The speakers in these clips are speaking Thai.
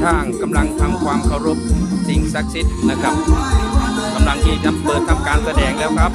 ช่างกำลังทำความเคารพสิ่งศักดิ์สิทธิ์นะครับกำลังที่จะเปิดทำการแสดงแล้วครับ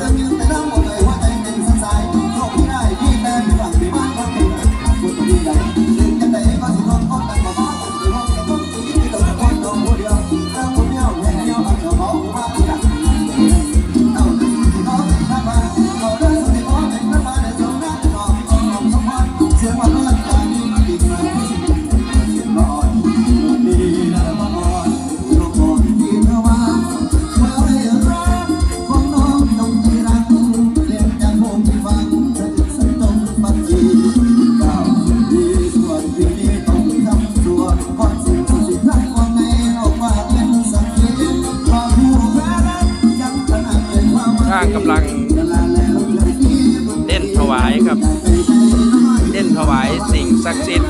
กำลังเต้นถวายครับเต้นถวายสิ่งศักดิ์สิทธิ์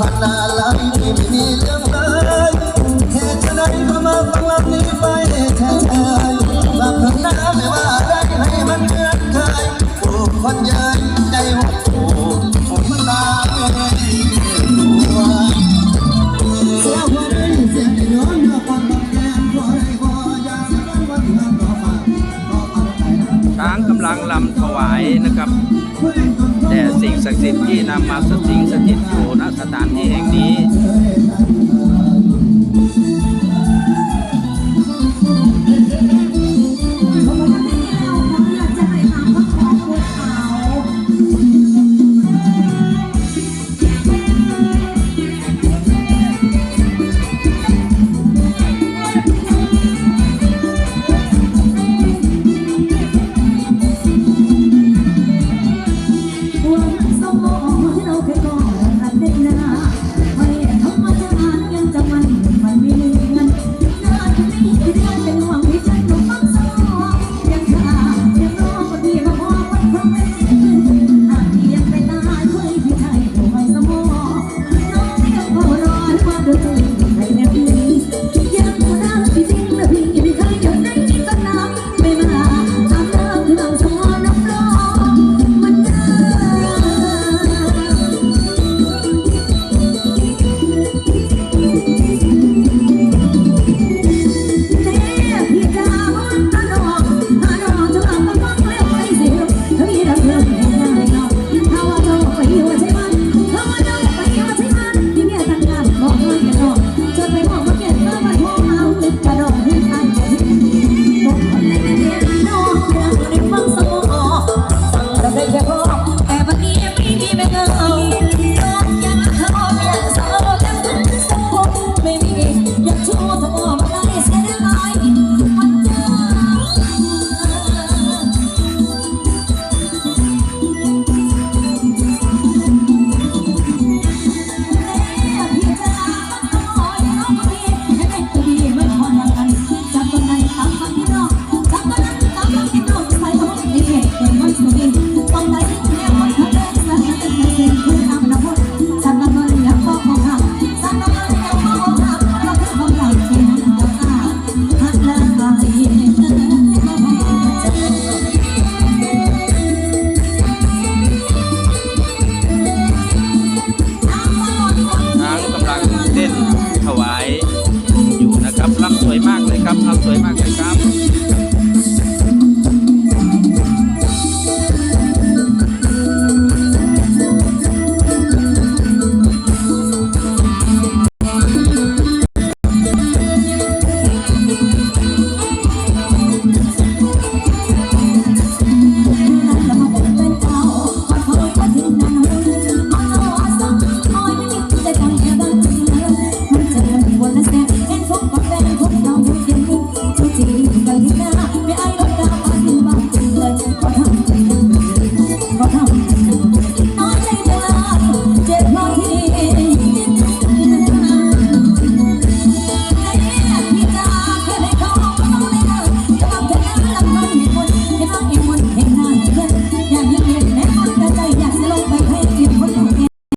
Havana ช้างกำลังลำถวายนะครับ แต่สิ่งศักดิ์สิทธิ์ที่นำมาสถิงสถิตอยู่ณสถานที่แห่งนี้